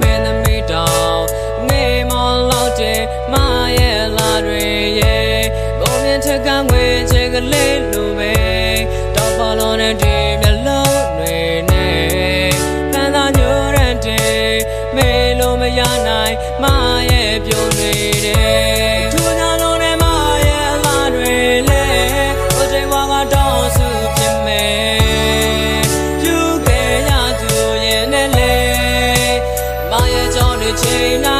မင်းသမီးတောင်နေမော်လောက်တဲ့မရဲ့လာတွေရဲ့ဘုံမြင့်ထက်ကငွေချက်ကလေးလိုပဲတောက်ပါလုံးနဲ့ဒီမျက်လုံးတွေနဲ့ဖန်သာညိုရတဲ့မေလိုမရနိုင်မရဲ့ပြုံးတွေ Change.